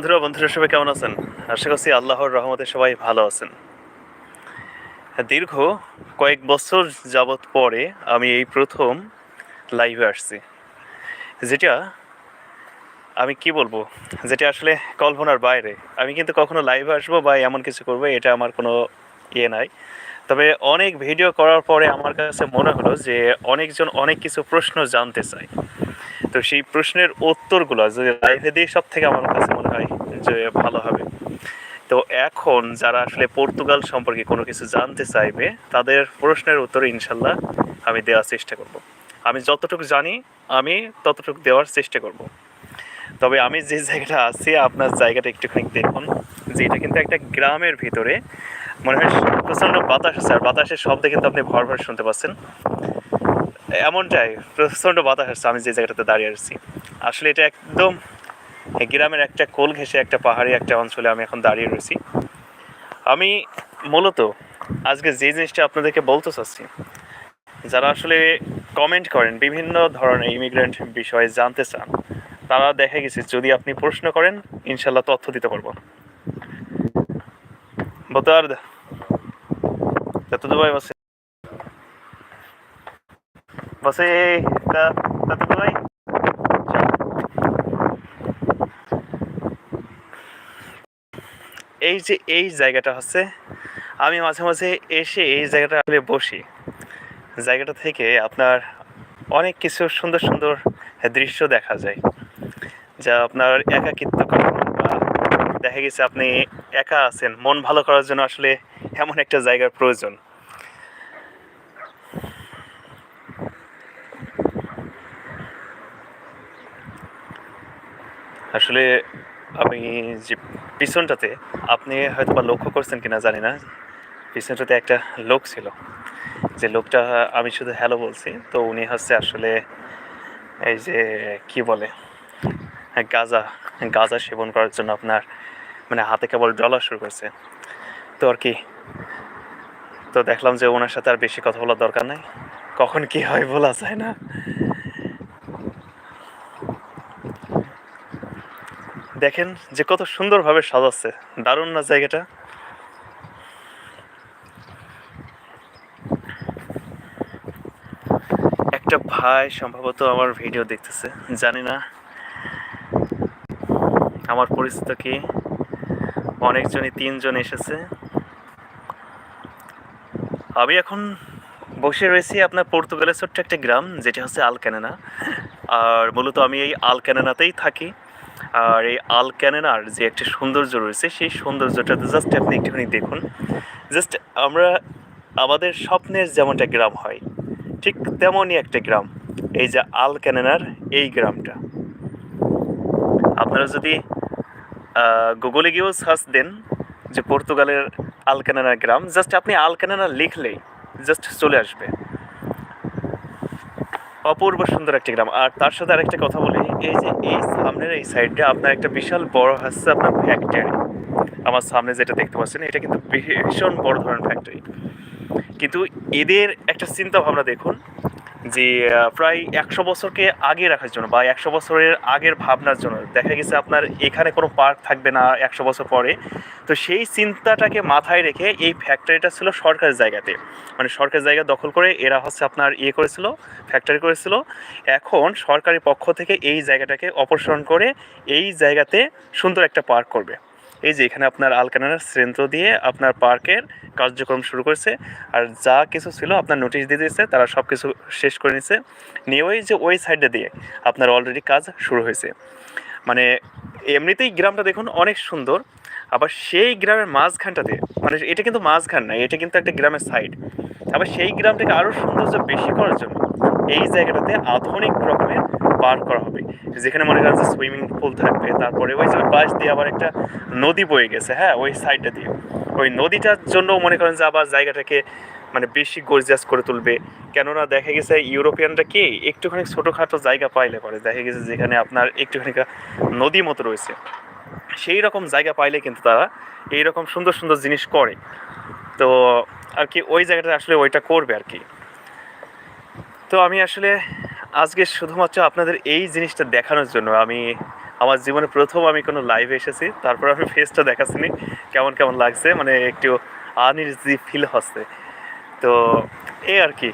বন্ধুরা বন্ধুরা, সবাই কেমন আছেন? আশা করছি আল্লাহর রহমতে সবাই ভালো আছেন। দীর্ঘ কয়েক বছর যাবৎ পরে আমি এই প্রথম লাইভে আসছি, যেটা আমি কি বলব? যেটা আসলে কল্পনার বাইরে। আমি কিন্তু কখনো লাইভে আসব বা এমন কিছু করব, এটা আমার কোনো ইয়ে নাই। তবে অনেক ভিডিও করার পরে আমার কাছে মনে হলো যে অনেকজন অনেক কিছু প্রশ্ন জানতে চায়। তো সেই প্রশ্নের উত্তরগুলো যদি লাইভে দিয়ে সব থেকে আমার কাছে মনে হয় যে ভালো হবে। তো এখন যারা আসলে পর্তুগাল সম্পর্কে কোনো কিছু জানতে চাইবে, তাদের প্রশ্নের উত্তর ইনশাল্লাহ আমি দেওয়ার চেষ্টা করব। আমি যতটুকু জানি, আমি ততটুকু দেওয়ার চেষ্টা করব। তবে আমি যে জায়গাটা আছি, আপনার জায়গাটা একটুখানি দেখুন, যে এটা কিন্তু একটা গ্রামের ভিতরে, মনে হয় প্রচণ্ড বাতাস আছে, আর বাতাসের শব্দে কিন্তু আপনি ভর ভর শুনতে পাচ্ছেন। এমনটাই, প্রচণ্ড বাতাস আসছে আমি যে জায়গাটাতে দাঁড়িয়ে আছি। আসলে এটা একদম গ্রামের একটা কোল ঘেঁষে একটা পাহাড়ি একটা অঞ্চলে আমি এখন দাঁড়িয়ে রয়েছি। আমি মূলত আজকে যে জিনিসটা আপনাদেরকে বলতে চাচ্ছি, যারা আসলে কমেন্ট করেন, বিভিন্ন ধরনের ইমিগ্রেন্ট বিষয়ে জানতে চান, তারা দেখা গেছে, যদি আপনি প্রশ্ন করেন, ইনশাল্লাহ তথ্য দিতে পারব। tudo bem você? Tá, tá tudo bem? এই যে এই জায়গাটা হচ্ছে আমি মাঝে মাঝে এসে এই জায়গাটা আসলে বসি জায়গাটা থেকে আপনার অনেক কিছু সুন্দর সুন্দর দৃশ্য দেখা যায় যা আপনার একাকিত্ব বা দেখা গেছে আপনি একা আছেন মন ভালো করার জন্য আসলে এমন একটা জায়গার প্রয়োজন আসলে আমি যে পিছনটাতে, আপনি হয়তো বা লক্ষ্য করছেন কিনা জানি না। পিছনটাতে একটা লোক ছিল। যে লোকটা, আমি শুধু হ্যালো বলছি। তো উনি হচ্ছে আসলে এই যে, কি বলে? গাঁজা গাঁজা সেবন করার জন্য আপনার মানে হাতে কেবল ডলা শুরু করছে। তো আর কি। তো দেখলাম যে ওনার সাথে আর বেশি কথা বলার দরকার নাই। কখন কি হয় বলা যায় না। দেখেন যে কত সুন্দরভাবে সাজাচ্ছে। দারুণ না জায়গাটা? একটা ভাই সম্ভবত আমার ভিডিও দেখতেছে, জানি না। আমার পরিচিত কি? অনেকজনই তিনজন এসেছে। আমি এখন বসে রয়েছি আপনার পর্তুগালের ছোট্ট একটা গ্রাম, যেটি হচ্ছে আলক্যানেনা আর মূলত আমি এই আলক্যানেনাতেই থাকি। আর এই আল ক্যানেনার যে একটা সৌন্দর্য রয়েছে, সেই সৌন্দর্যটা জাস্ট আপনি একটুখানি দেখুন। জাস্ট আমরা, আমাদের স্বপ্নের যেমনটা গ্রাম হয়, ঠিক তেমনই একটা গ্রাম, এই যে আল ক্যানেনার এই গ্রামটা। আপনারা যদি গুগলে গিয়েও সার্চ দেন যে পর্তুগালের আলকানানা গ্রাম জাস্ট আপনি আলকানানা লিখলেই জাস্ট চলে আসবে। অপূর্ব সুন্দর একটি গ্রাম। আর তার সাথে আরেকটা কথা বলি, এই যে এই সামনের এই সাইডটা আপনার একটা বিশাল বড় হচ্ছে আপনার ফ্যাক্টরি আমার সামনে যেটা দেখতে পাচ্ছেন, এটা কিন্তু ভীষণ বড় ধরনের ফ্যাক্টরি কিন্তু এদের একটা চিন্তা ভাবনা দেখুন যে প্রায় একশো বছরকে আগে রাখার জন্য বা একশো বছরের আগের ভাবনার জন্য দেখা গেছে আপনার এখানে কোনো পার্ক থাকবে না একশো বছর পরে। তো সেই চিন্তাটাকে মাথায় রেখে এই ফ্যাক্টরিটা ছিল সরকারি জায়গাতে। মানে সরকারি জায়গা দখল করে এরা হচ্ছে আপনার ইয়ে করেছিল ফ্যাক্টরি করেছিল। এখন সরকারি পক্ষ থেকে এই জায়গাটাকে অপসারণ করে এই জায়গাতে সুন্দর একটা পার্ক করবে। এই যে এখানে আপনার আলকানার কেন্দ্র দিয়ে আপনার পার্কের কার্যক্রম শুরু করেছে। আর যা কিছু ছিল আপনার নোটিশ দিয়ে দিয়েছে, তারা সব কিছু শেষ করে নিছে নিয়ে ওই যে ওই সাইডটা দিয়ে আপনার অলরেডি কাজ শুরু হয়েছে। মানে এমনিতেই গ্রামটা দেখুন অনেক সুন্দর, আবার সেই গ্রামের মাঝখানটাতে মানে এটা কিন্তু মাঝখান না, এটা কিন্তু একটা গ্রামের সাইড আবার সেই গ্রামটাকে আরও সৌন্দর্য বেশি করার জন্য এই জায়গাটাতে আধুনিক রকমের পার্ক করা হবে। যেখানে মনে করেন যে সুইমিং পুল থাকবে, তারপরে ওই যে পাশ দিয়ে আবার একটা নদী বয়ে গেছে হ্যাঁ ওই সাইডটা দিয়ে। ওই নদীটার জন্য মনে করেন যে আবার জায়গাটাকে মানে বেশি গর্জিয়াস করে তুলবে। কেননা দেখা গেছে ইউরোপিয়ানরা কি একটুখানি ছোটোখাটো জায়গা পাইলে পরে, দেখা গেছে যেখানে আপনার একটুখানি নদী মতো রয়েছে। সেই রকম জায়গা পাইলে কিন্তু তারা এই রকম সুন্দর সুন্দর জিনিস করে। তো আর কি ওই জায়গাটা আসলে ওইটা করবে আর কি। তো আমি আসলে আজকে শুধুমাত্র আপনাদের এই জিনিসটা দেখানোর জন্য। আমি, আমার জীবনে প্রথম আমি কোনো লাইভে এসেছি, তারপর আমি ফেসটা দেখাচ্ছিনি, কেমন কেমন লাগছে মানে একটু আনইজি ফিল হচ্ছে। তো এই আর কি।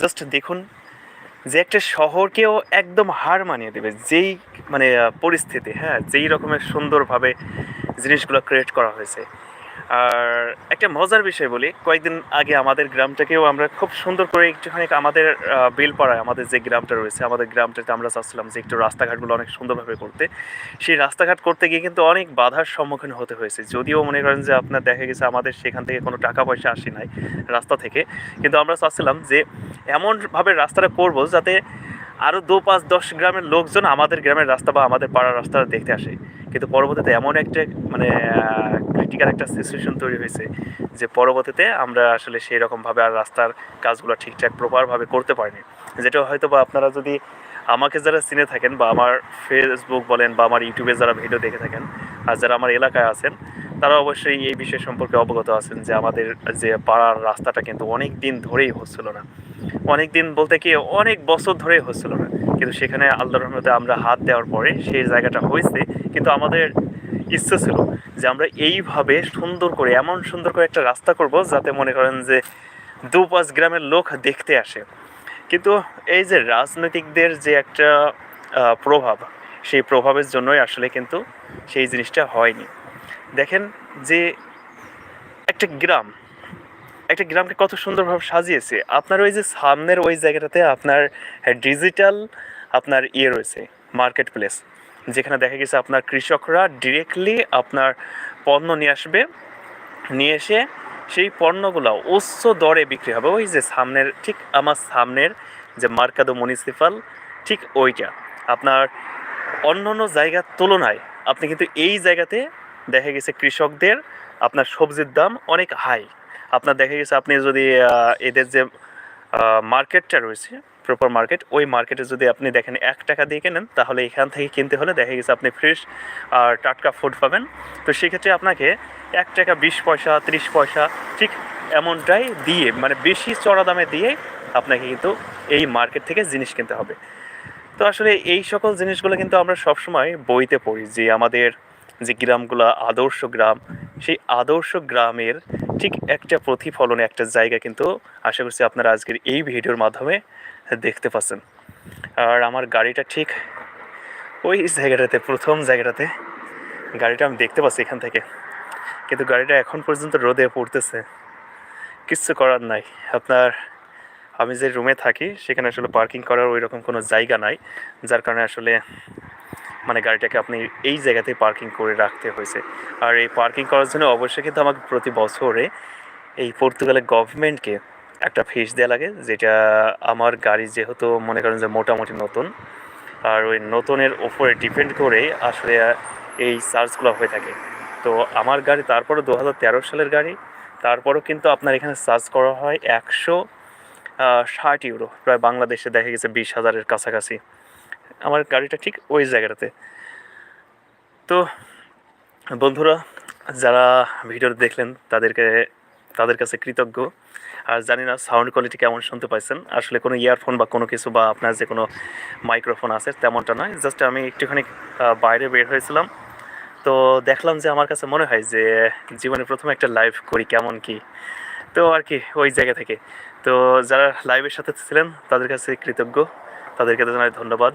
জাস্ট দেখুন যে একটা শহরকেও একদম হার মানিয়ে দেবে, যেই মানে পরিস্থিতি হ্যাঁ যেই রকমের সুন্দরভাবে জিনিসগুলো ক্রিয়েট করা হয়েছে। আর একটা মজার বিষয় বলি কয়েকদিন আগে আমাদের গ্রামটাকেও আমরা খুব সুন্দর করে একটুখানি আমাদের আহ, বেলপাড়ায় আমাদের যে গ্রামটা রয়েছে আমাদের গ্রামটাতে আমরা চাচ্ছিলাম যে একটু রাস্তাঘাটগুলো অনেক সুন্দরভাবে করতে। সেই রাস্তাঘাট করতে গিয়ে কিন্তু অনেক বাধার সম্মুখীন হতে হয়েছে। যদিও মনে করেন যে আপনার দেখা গেছে আমাদের সেখান থেকে কোনো টাকা পয়সা আসে নাই রাস্তা থেকে। কিন্তু আমরা চাচ্ছিলাম যে এমনভাবে রাস্তাটা করব যাতে আরও দু পাঁচ দশ গ্রামের লোকজন আমাদের গ্রামের রাস্তা বা আমাদের পাড়ার রাস্তাটা দেখতে আসে। কিন্তু পরবর্তীতে এমন একটা মানে ক্রিটিক্যাল একটা সিচুয়েশন তৈরি হয়েছে যে পরবর্তীতে আমরা আসলে সেই রকমভাবে আর রাস্তার কাজগুলো ঠিকঠাক প্রপারভাবে করতে পারিনি। যেটা হয়তো বা আপনারা যদি আমাকে যারা চিনে থাকেন বা আমার ফেসবুক বলেন বা আমার ইউটিউবে যারা ভিডিও দেখে থাকেন আর যারা আমার এলাকায় আছেন তারা অবশ্যই এই বিষয় সম্পর্কে অবগত আছেন যে আমাদের যে পাড়ার রাস্তাটা কিন্তু অনেক দিন ধরেই হচ্ছিল না। অনেক দিন বলতে কি অনেক বছর ধরেই হচ্ছিল না। কিন্তু সেখানে আল্লাহ রহমতে আমরা হাত দেওয়ার পরে সেই জায়গাটা হয়েছে। কিন্তু আমাদের ইচ্ছে ছিল যে আমরা এইভাবে সুন্দর করে, এমন সুন্দর করে একটা রাস্তা করব যাতে মনে করেন যে দু পাঁচ গ্রামের লোক দেখতে আসে। কিন্তু এই যে রাজনৈতিকদের যে একটা প্রভাব, সেই প্রভাবের জন্যই আসলে কিন্তু সেই জিনিসটা হয়নি। দেখেন যে একটা গ্রাম, একটা গ্রামকে কত সুন্দরভাবে সাজিয়েছে। আপনার ওই যে সামনের ওই জায়গাটাতে আপনার ডিজিটাল আপনার ইয়ে রয়েছে মার্কেট প্লেস যেখানে দেখা গেছে আপনার কৃষকরা ডিরেক্টলি আপনার পণ্য নিয়ে আসবে, নিয়ে এসে সেই পণ্যগুলো উচ্চ দরে বিক্রি হবে। ওই যে সামনের, ঠিক আমার সামনের যে মার্কাদো মিউনিসিপাল ঠিক ওইটা। আপনার অন্য অন্য জায়গার তুলনায় আপনি কিন্তু এই জায়গাতে দেখা গেছে কৃষকদের আপনার সবজির দাম অনেক হাই আপনার দেখা গেছে আপনি যদি এদের যে মার্কেটটা রয়েছে প্রপার মার্কেট ওই মার্কেটে যদি আপনি দেখেন এক টাকা দিয়ে কেনেন, তাহলে এখান থেকে কিনতে হলে দেখা গেছে আপনি ফ্রেশ আর টাটকা ফুড পাবেন। তো সেক্ষেত্রে আপনাকে এক টাকা বিশ পয়সা, ত্রিশ পয়সা ঠিক এমনটাই দিয়ে মানে বেশি চড়া দামে দিয়ে আপনাকে কিন্তু এই মার্কেট থেকে জিনিস কিনতে হবে। তো আসলে এই সকল জিনিসগুলো কিন্তু আমরা সবসময় বইতে পড়ি যে আমাদের যে গ্রামগুলো আদর্শ গ্রাম, সেই আদর্শ গ্রামের ঠিক একটা প্রতিফলনে, একটা জায়গা কিন্তু আশা করছি আপনারা আজকের এই ভিডিওর মাধ্যমে দেখতে পাচ্ছেন। আর আমার গাড়িটা ঠিক ওই জায়গাটাতে, প্রথম জায়গাটাতে গাড়িটা আমি দেখতে পাচ্ছি এখান থেকে। কিন্তু গাড়িটা এখন পর্যন্ত রোদে পড়তেছে। কিচ্ছু করার নাই। আপনার আমি যে রুমে থাকি, সেখানে আসলে পার্কিং করার ওই রকম কোনো জায়গা নাই, যার কারণে আসলে মানে গাড়িটাকে আপনি এই জায়গাতেই পার্কিং করে রাখতে হয়েছে। আর এই পার্কিং করার জন্য অবশ্যই কিন্তু আমাকে প্রতি বছরে এই পর্তুগালের গভর্নমেন্টকে একটা ফিস দেওয়া লাগে, যেটা আমার গাড়ি যেহেতু মনে করেন যে মোটামুটি নতুন, আর ওই নতুনের ওপরে ডিপেন্ড করে আসলে এই চার্জগুলো হয়ে থাকে। তো আমার গাড়ি তারপরে দু হাজার তেরো সালের গাড়ি, তারপরও কিন্তু আপনার এখানে চার্জ করা হয় একশো ষাট ইউরো প্রায় বাংলাদেশে দেখা গেছে বিশ হাজারের কাছাকাছি। আমার গাড়িটা ঠিক ওই জায়গাটাতে। তো বন্ধুরা, যারা ভিডিও দেখলেন, তাদেরকে, তাদের কাছে কৃতজ্ঞ। আর জানি না সাউন্ড কোয়ালিটি কেমন শুনতে পাইছেন। আসলে কোনো ইয়ারফোন বা কোনো কিছু বা আপনার যে কোনো মাইক্রোফোন আছে, তেমনটা নয়। জাস্ট আমি একটুখানি বাইরে বের হয়েছিলাম। তো দেখলাম যে আমার কাছে মনে হয় যে, জীবনে প্রথমে একটা লাইভ করি কেমন কি। তো আর কি, ওই জায়গা থেকে। তো যারা লাইভের সাথে ছিলেন, তাদের কাছে কৃতজ্ঞ। তাদেরকে জানাই ধন্যবাদ।